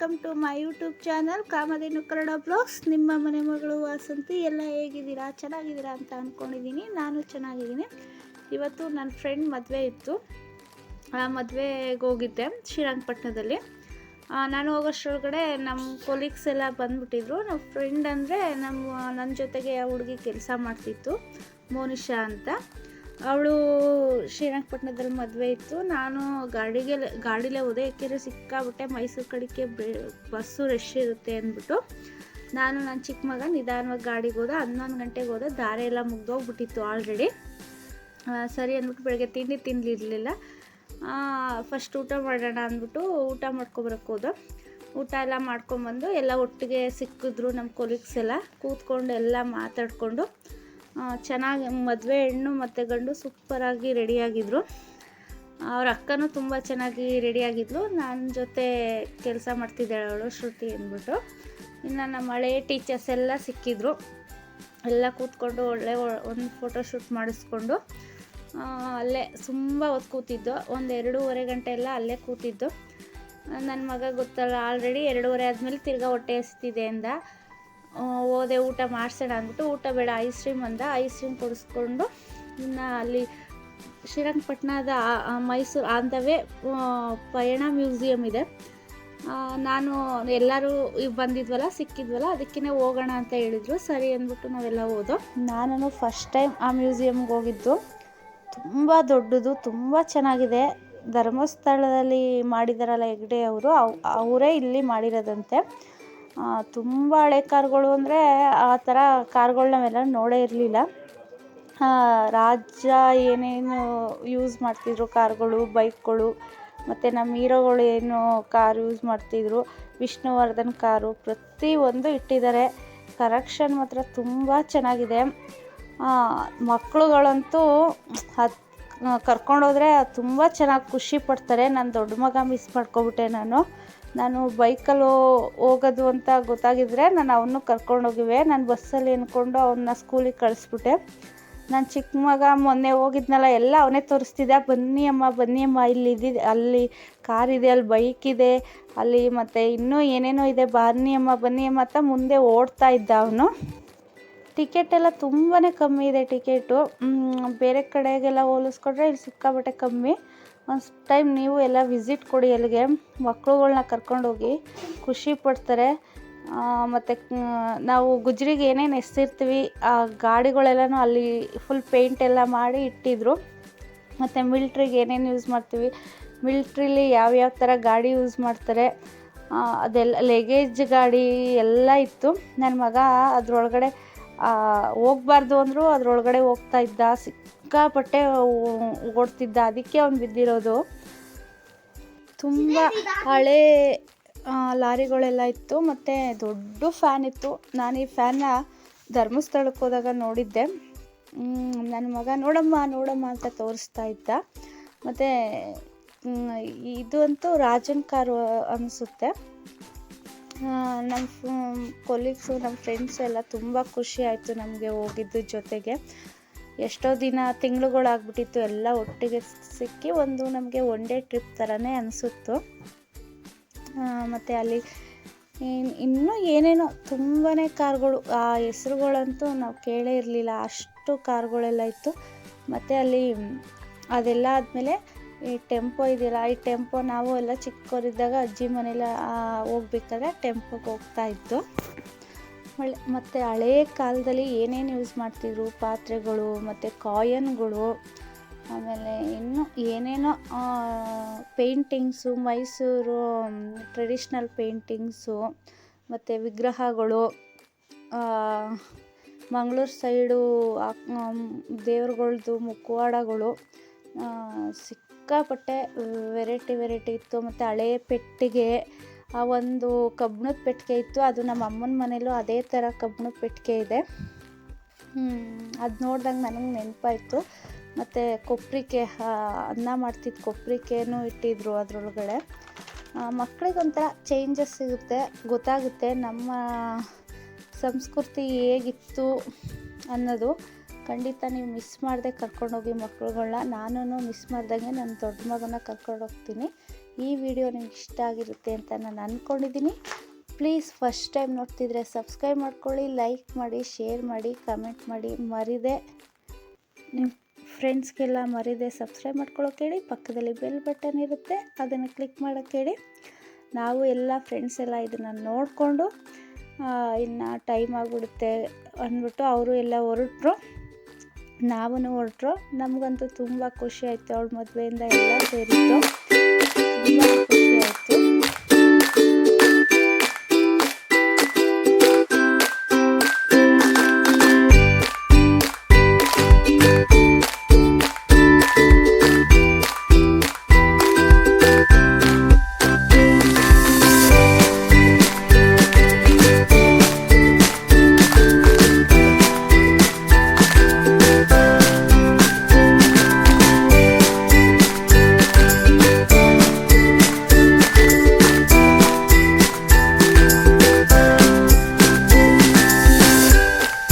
Welcome to my YouTube channel Kamadhenu Kannada blogs ನಿಮ್ಮ ಮನೆ ಮಗಳು ವಾಸಂತಿ, ಎಲ್ಲ ಹೇಗಿದ್ದೀರಾ? ಚೆನ್ನಾಗಿದ್ದೀರಾ ಅಂತ ಅಂದ್ಕೊಂಡಿದ್ದೀನಿ ನಾನು ಚೆನ್ನಾಗಿದ್ದೀನಿ. ಇವತ್ತು ನನ್ನ ಫ್ರೆಂಡ್ ಮದುವೆ ಇತ್ತು. ಆ ಮದುವೆಗೆ ಹೋಗಿದ್ದೆ ಶ್ರೀರಂಗಪಟ್ಟಣದಲ್ಲಿ ನಾನು ಹೋಗೋಷ್ಟ್ರೊಳಗಡೆ ನಮ್ಮ ಕೊಲೀಗ್ಸ್ ಎಲ್ಲ ಬಂದುಬಿಟ್ಟಿದ್ರು. ನಮ್ಮ ಫ್ರೆಂಡ್ ಅಂದರೆ ನಮ್ಮ ನನ್ನ ಜೊತೆಗೆ ಹುಡುಗಿ ಕೆಲಸ ಮಾಡ್ತಿತ್ತು ಮೋನಿಶಾ ಅಂತ. ಅವಳು ಶ್ರೀರಂಗಪಟ್ಟಣದಲ್ಲಿ ಮದುವೆ ಇತ್ತು. ನಾನು ಗಾಡಿಗೆ ಗಾಡಿಲೇ ಹೋದೆ ಯಾಕೆಂದರೆ ಸಿಕ್ಕಾಬಿಟ್ಟೆ. ಮೈಸೂರು ಕಡೆಗೆ ಬಸ್ಸು ರಶ್ ಇರುತ್ತೆ ಅಂದ್ಬಿಟ್ಟು. ನಾನು ನನ್ನ ಚಿಕ್ಕ ಮಗ ನಿಧಾನವಾಗಿ ಗಾಡಿಗೆ ಹೋದೆ. ಹನ್ನೊಂದು ಗಂಟೆಗೆ ಹೋದೆ. ದಾರಿ ಎಲ್ಲ ಮುಗ್ದೋಗ್ಬಿಟ್ಟಿತ್ತು ಆಲ್ರೆಡಿ ಸರಿ ಅಂದ್ಬಿಟ್ಟು ಬೆಳಗ್ಗೆ ತಿಂಡಿ ತಿನ್ನಲಿರಲಿಲ್ಲ ಫಸ್ಟ್ ಊಟ ಮಾಡೋಣ ಅಂದ್ಬಿಟ್ಟು ಊಟ ಮಾಡ್ಕೊಬರಕ್ಕೆ ಹೋದ. ಊಟ ಎಲ್ಲ ಮಾಡ್ಕೊಂಬಂದು ಎಲ್ಲ ಒಟ್ಟಿಗೆ ಸಿಕ್ಕಿದ್ರು ನಮ್ಮ ಕೊಲೀಗ್ಸ್ ಎಲ್ಲ. ಕೂತ್ಕೊಂಡು ಎಲ್ಲ ಮಾತಾಡಿಕೊಂಡು ಚೆನ್ನಾಗಿ ಮದುವೆ ಹೆಣ್ಣು ಮತ್ತು ಗಂಡು ಸೂಪರಾಗಿ ರೆಡಿಯಾಗಿದ್ದರು ಅವ್ರ ಅಕ್ಕನೂ ತುಂಬ ಚೆನ್ನಾಗಿ ರೆಡಿಯಾಗಿದ್ಲು ನನ್ನ ಜೊತೆ ಕೆಲಸ ಮಾಡ್ತಿದ್ದಾಳೆ ಅವಳು, ಶ್ರುತಿ ಅಂದ್ಬಿಟ್ಟು. ಇನ್ನು ನಮ್ಮ ಹಳೆ ಟೀಚರ್ಸ್ ಎಲ್ಲ ಸಿಕ್ಕಿದ್ರು. ಎಲ್ಲ ಕೂತ್ಕೊಂಡು ಒಳ್ಳೆ ಒಂದು ಫೋಟೋ ಶೂಟ್ ಮಾಡಿಸ್ಕೊಂಡು ಅಲ್ಲೇ ತುಂಬ ಹೊತ್ತು ಕೂತಿದ್ದು. ಒಂದು ಎರಡೂವರೆ ಗಂಟೆ ಎಲ್ಲ ಅಲ್ಲೇ ಕೂತಿದ್ದು. ನನ್ನ ಮಗ ಗೊತ್ತಲ್ಲ ಆಲ್ರೆಡಿ ಎರಡೂವರೆ ಆದಮೇಲೆ ತಿರ್ಗಾ ಹೊಟ್ಟೆ ಹಸ್ತಿದೆ ಅಂದ. ಹೋದೆ ಊಟ ಮಾಡಿಸೋಣ ಅಂದ್ಬಿಟ್ಟು ಊಟ ಬೇಡ ಐಸ್ ಕ್ರೀಮ್ ಅಂದ. ಐಸ್ ಕ್ರೀಮ್ ಕೊಡಿಸ್ಕೊಂಡು ಇನ್ನು ಅಲ್ಲಿ ಶ್ರೀರಂಗಪಟ್ಟಣದ ಮೈಸೂರು ಆನ್ ದ ವೇ ಪಯಣ ಮ್ಯೂಸಿಯಮ್ ಇದೆ. ನಾನು ಎಲ್ಲರೂ ಬಂದಿದ್ವಲ್ಲ, ಸಿಕ್ಕಿದ್ವಲ್ಲ ಅದಕ್ಕೇ ಹೋಗೋಣ ಅಂತ ಹೇಳಿದರು. ಸರಿ ಅಂದ್ಬಿಟ್ಟು ನಾವೆಲ್ಲ ಹೋದೋ. ನಾನು ಫಸ್ಟ್ ಟೈಮ್ ಆ ಮ್ಯೂಸಿಯಮ್ಗೆ ಹೋಗಿದ್ದು. ತುಂಬ ದೊಡ್ಡದು, ತುಂಬ ಚೆನ್ನಾಗಿದೆ. ಧರ್ಮಸ್ಥಳದಲ್ಲಿ ಮಾಡಿದಾರಲ್ಲ ಹೆಗ್ಡೆ ಅವರು ಅವರೇ ಇಲ್ಲಿ ಮಾಡಿರೋದಂತೆ. ತುಂಬ ಹಳೆ ಕಾರುಗಳು ಅಂದರೆ ಆ ಥರ ಕಾರ್ಗಳು ನಾವೆಲ್ಲ ನೋಡೇ ಇರಲಿಲ್ಲ. ರಾಜ ಏನೇನು ಯೂಸ್ ಮಾಡ್ತಿದ್ರು ಕಾರ್ಗಳು, ಬೈಕ್ಗಳು, ಮತ್ತು ನಮ್ಮ ಹೀರೋಗಳು ಏನು ಕಾರ್ ಯೂಸ್ ಮಾಡ್ತಿದ್ರು. ವಿಷ್ಣುವರ್ಧನ್ ಕಾರು ಪ್ರತಿಯೊಂದು ಇಟ್ಟಿದ್ದಾರೆ. ಕರೆಕ್ಷನ್ ಮಾತ್ರ ತುಂಬ ಚೆನ್ನಾಗಿದೆ. ಮಕ್ಕಳುಗಳಂತೂ ಅದು ಕರ್ಕೊಂಡೋದ್ರೆ ತುಂಬ ಚೆನ್ನಾಗಿ ಖುಷಿ ಪಡ್ತಾರೆ. ನನ್ನ ದೊಡ್ಡ ಮಗ ಮಿಸ್ ಮಾಡ್ಕೊಬಿಟ್ಟೆ ನಾನು. ನಾನು ಬೈಕಲ್ಲಿ ಹೋಗೋದು ಅಂತ ಗೊತ್ತಾಗಿದ್ರೆ ನಾನು ಅವನು ಕರ್ಕೊಂಡೋಗಿವೆ ನಾನು ಬಸ್ಸಲ್ಲಿ ಅಂದ್ಕೊಂಡು ಅವನ್ನ ಸ್ಕೂಲಿಗೆ ಕಳಿಸ್ಬಿಟ್ಟೆ. ನಾನು ಚಿಕ್ಕ ಮಗ, ಮೊನ್ನೆ ಹೋಗಿದ್ನಲ್ಲ, ಎಲ್ಲ ಅವನೇ ತೋರಿಸ್ತಿದ್ದ. ಬನ್ನಿ ಅಮ್ಮ ಬನ್ನಿ ಅಮ್ಮ, ಇಲ್ಲಿ ಇದ್ದಿದ್ದು ಅಲ್ಲಿ ಕಾರ್ ಇದೆ, ಅಲ್ಲಿ ಬೈಕ್ ಇದೆ, ಅಲ್ಲಿ ಮತ್ತು ಇನ್ನೂ ಏನೇನೋ ಇದೆ. ಬನ್ನಿ ಅಮ್ಮ ಬನ್ನಿ ಅಮ್ಮ ಅಂತ ಮುಂದೆ ಓಡ್ತಾ ಇದ್ದ ಅವನು. ಟಿಕೆಟ್ ಎಲ್ಲ ತುಂಬಾ ಕಮ್ಮಿ ಇದೆ ಟಿಕೆಟು. ಬೇರೆ ಕಡೆಗೆಲ್ಲ ಹೋಲಿಸ್ಕೊಂಡ್ರೆ ಇಲ್ಲಿ ಸಿಕ್ಕಾಬಟ್ಟೆ ಕಮ್ಮಿ. ಒಂದು ಟೈಮ್ ನೀವು ಎಲ್ಲ ವಿಸಿಟ್ ಕೊಡಿ ಅಲ್ಲಿಗೆ. ಮಕ್ಳುಗಳ್ನ ಕರ್ಕೊಂಡೋಗಿ ಖುಷಿ ಪಡ್ತಾರೆ. ಮತ್ತು ನಾವು ಗುಜ್ರಿಗೆ ಏನೇನು ಎಸ್ತಿರ್ತೀವಿ ಆ ಗಾಡಿಗಳೆಲ್ಲನೂ ಅಲ್ಲಿ ಫುಲ್ ಪೇಂಟ್ ಎಲ್ಲ ಮಾಡಿ ಇಟ್ಟಿದ್ರು. ಮತ್ತು ಮಿಲ್ಟ್ರಿಗೆ ಏನೇನು ಯೂಸ್ ಮಾಡ್ತೀವಿ ಮಿಲ್ಟ್ರಿಲಿ ಯಾವ್ಯಾವ ಥರ ಗಾಡಿ ಯೂಸ್ ಮಾಡ್ತಾರೆ ಅದೆಲ್ಲ ಲಗೇಜ್ ಗಾಡಿ ಎಲ್ಲ ಇತ್ತು. ನನ್ನ ಮಗ ಅದರೊಳಗಡೆ ಹೋಗ್ಬಾರ್ದು ಅಂದರೂ ಅದ್ರೊಳಗಡೆ ಹೋಗ್ತಾ ಇದ್ದ, ಸಿಕ್ಕಾಪಟ್ಟೆ ಓಡ್ತಿದ್ದ. ಅದಕ್ಕೆ ಅವ್ನು ಬಿದ್ದಿರೋದು. ತುಂಬ ಹಳೇ ಲಾರಿಗಳೆಲ್ಲ ಇತ್ತು. ಮತ್ತು ದೊಡ್ಡ ಫ್ಯಾನ್ ಇತ್ತು. ನಾನು ಈ ಫ್ಯಾನ್ನ ಧರ್ಮಸ್ಥಳಕ್ಕೆ ಹೋದಾಗ ನೋಡಿದ್ದೆ. ನನ್ನ ಮಗ, ನೋಡಮ್ಮ ನೋಡಮ್ಮ ಅಂತ ತೋರಿಸ್ತಾ ಇದ್ದ. ಮತ್ತು ಇದು ಅಂತೂ ರಾಜನ್ ಕಾರು ಅನಿಸುತ್ತೆ. ನಮ್ಮ ಕೊಲೀಗ್ಸು ನಮ್ಮ ಫ್ರೆಂಡ್ಸು ಎಲ್ಲ ತುಂಬ ಖುಷಿ ಆಯಿತು ನಮಗೆ ಹೋಗಿದ್ದು ಜೊತೆಗೆ. ಎಷ್ಟೋ ದಿನ, ತಿಂಗಳುಗಳಾಗ್ಬಿಟ್ಟಿತ್ತು, ಎಲ್ಲ ಒಟ್ಟಿಗೆ ಸಿಕ್ಕಿ ಒಂದು ನಮಗೆ ಒನ್ ಡೇ ಟ್ರಿಪ್ ಥರನೇ ಅನಿಸುತ್ತು. ಮತ್ತು ಅಲ್ಲಿ ಇನ್ನು ಏನೇನೋ ತುಂಬಾ ಕಾರ್ಗಳು, ಆ ಹೆಸ್ರುಗಳಂತೂ ನಾವು ಕೇಳೇ ಇರಲಿಲ್ಲ, ಅಷ್ಟು ಕಾರ್ಗಳೆಲ್ಲ ಇತ್ತು. ಮತ್ತು ಅಲ್ಲಿ ಅದೆಲ್ಲ ಆದಮೇಲೆ ಈ ಟೆಂಪೋ ಇದೆಯಲ್ಲ ಈ ಟೆಂಪೋ ನಾವು ಎಲ್ಲ ಚಿಕ್ಕವರಿದ್ದಾಗ ಅಜ್ಜಿ ಮನೇಲಿ ಹೋಗ್ಬೇಕಾದ್ರೆ ಟೆಂಪೋಗೆ ಹೋಗ್ತಾ ಇತ್ತು ಒಳ್ಳೆ ಮತ್ತು ಹಳೇ ಕಾಲದಲ್ಲಿ ಏನೇನು ಯೂಸ್ ಮಾಡ್ತಿದ್ರು? ಪಾತ್ರೆಗಳು ಮತ್ತು ಕಾಯನ್ಗಳು ಆಮೇಲೆ ಇನ್ನೂ ಏನೇನೋ ಪೇಂಟಿಂಗ್ಸು ಮೈಸೂರು ಟ್ರೆಡಿಷ್ನಲ್ ಪೇಂಟಿಂಗ್ಸು ಮತ್ತು ವಿಗ್ರಹಗಳು ಮಂಗಳೂರು ಸೈಡು ದೇವ್ರುಗಳ್ದು ಮುಖವಾಡಗಳು ಆ, ಸಿಕ್ಕಾಪಟ್ಟೆ ವೆರೈಟಿ ವೆರೈಟಿ ಇತ್ತು. ಮತ್ತು ಹಳೆ ಪೆಟ್ಟಿಗೆ, ಆ ಒಂದು ಕಬ್ಬಿಣದ ಪೆಟ್ಟಿಗೆ ಇತ್ತು. ಅದು ನಮ್ಮ ಅಮ್ಮನ ಮನೇಲೂ ಅದೇ ಥರ ಕಬ್ಬಿಣದ ಪೆಟ್ಟಿಗೆ ಇದೆ. ಅದು ನೋಡಿದಾಗ ನನಗೆ ನೆನಪಾಯಿತು. ಮತ್ತು ಕೊಪ್ರಿಕೆ ಅನ್ನ ಮಾಡ್ತಿದ್ದ ಕೊಪ್ರಿಕೆಯೂ ಇಟ್ಟಿದ್ರು ಅದರೊಳಗಡೆ. ಮಕ್ಕಳಿಗೊಂಥರ ಚೇಂಜಸ್ ಸಿಗುತ್ತೆ, ಗೊತ್ತಾಗುತ್ತೆ. ನಮ್ಮ ಸಂಸ್ಕೃತಿ ಹೇಗಿತ್ತು ಅನ್ನೋದು. ಖಂಡಿತ ನೀವು ಮಿಸ್ ಮಾಡದೆ ಕರ್ಕೊಂಡೋಗಿ ಮಕ್ಕಳುಗಳನ್ನ ನಾನು ಮಿಸ್ ಮಾಡ್ದಂಗೆ ನನ್ನ ದೊಡ್ಡ ಮಗನ ಕರ್ಕೊಂಡು ಹೋಗ್ತೀನಿ. ಈ ವಿಡಿಯೋ ನಿಮ್ಗೆ ಇಷ್ಟ ಆಗಿರುತ್ತೆ ಅಂತ ನಾನು ಅಂದ್ಕೊಂಡಿದ್ದೀನಿ ಪ್ಲೀಸ್ ಫಸ್ಟ್ ಟೈಮ್ ನೋಡ್ತಿದ್ರೆ ಸಬ್ಸ್ಕ್ರೈಬ್ ಮಾಡ್ಕೊಳ್ಳಿ ಲೈಕ್ ಮಾಡಿ ಶೇರ್ ಮಾಡಿ ಕಮೆಂಟ್ ಮಾಡಿ ಮರಿದೆ. ನಿಮ್ಮ ಫ್ರೆಂಡ್ಸ್ಗೆಲ್ಲ ಮರಿದೆ ಸಬ್ಸ್ಕ್ರೈಬ್ ಮಾಡ್ಕೊಳ್ಳೋಕೆ ಹೇಳಿ ಪಕ್ಕದಲ್ಲಿ ಬೆಲ್ ಬಟನ್ ಇರುತ್ತೆ, ಅದನ್ನು ಕ್ಲಿಕ್ ಮಾಡೋಕ್ಕೆ ಹೇಳಿ ನಾವು ಎಲ್ಲ ಫ್ರೆಂಡ್ಸ್ ಎಲ್ಲ ಇದನ್ನು ನೋಡಿಕೊಂಡು ಇನ್ನು ಟೈಮ್ ಆಗಿಬಿಡುತ್ತೆ ಅಂದ್ಬಿಟ್ಟು ಅವರು ಎಲ್ಲ ಹೊರಟ್ರು. ನಾವೂ ಹೊರಟ್ರು. ನಮಗಂತೂ ತುಂಬ ಖುಷಿ ಆಯಿತು ಅವಳ ಮದುವೆಯಿಂದ ಎಲ್ಲ ಸೇರಿತ್ತು